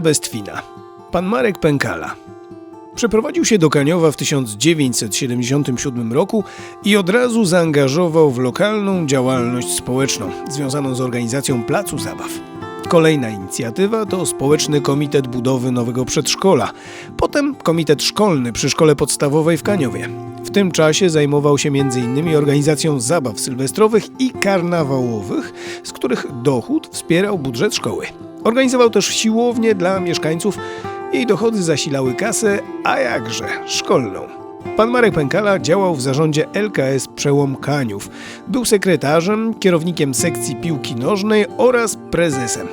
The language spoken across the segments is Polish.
Bestwina. Pan Marek Pękala. Przeprowadził się do Kaniowa w 1977 roku i od razu zaangażował w lokalną działalność społeczną związaną z organizacją Placu Zabaw. Kolejna inicjatywa to Społeczny Komitet Budowy Nowego Przedszkola, potem Komitet Szkolny przy Szkole Podstawowej w Kaniowie. W tym czasie zajmował się m.in. organizacją zabaw sylwestrowych i karnawałowych, z których dochód wspierał budżet szkoły. Organizował też siłownię dla mieszkańców jej dochody zasilały kasę, a jakże szkolną. Pan Marek Pękala działał w zarządzie LKS Przełom Kaniów. Był sekretarzem, kierownikiem sekcji piłki nożnej oraz prezesem.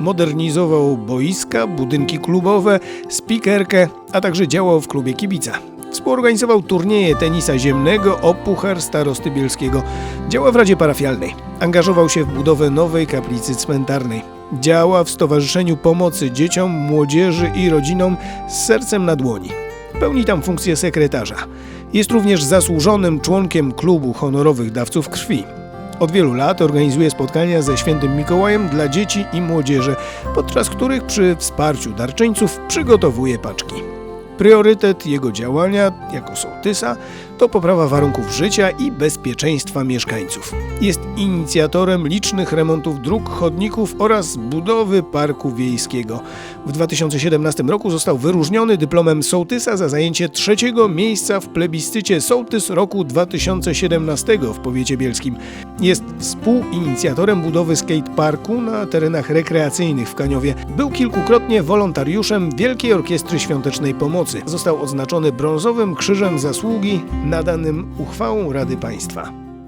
Modernizował boiska, budynki klubowe, spikerkę, a także działał w klubie kibica. Współorganizował turnieje tenisa ziemnego o Puchar Starosty Bielskiego. Działa w Radzie Parafialnej. Angażował się w budowę nowej kaplicy cmentarnej. Działa w Stowarzyszeniu Pomocy Dzieciom, Młodzieży i Rodzinom z sercem na dłoni. Pełni tam funkcję sekretarza. Jest również zasłużonym członkiem klubu honorowych dawców krwi. Od wielu lat organizuje spotkania ze świętym Mikołajem dla dzieci i młodzieży, podczas których przy wsparciu darczyńców przygotowuje paczki. Priorytet jego działania jako sołtysa to poprawa warunków życia i bezpieczeństwa mieszkańców. Jest inicjatorem licznych remontów dróg, chodników oraz budowy parku wiejskiego. W 2017 roku został wyróżniony dyplomem sołtysa za zajęcie trzeciego miejsca w plebiscycie Sołtys roku 2017 w powiecie bielskim. Jest współinicjatorem budowy skateparku na terenach rekreacyjnych w Kaniowie. Był kilkukrotnie wolontariuszem Wielkiej Orkiestry Świątecznej Pomocy. Został odznaczony brązowym krzyżem zasługi nadanym uchwałą Rady Państwa.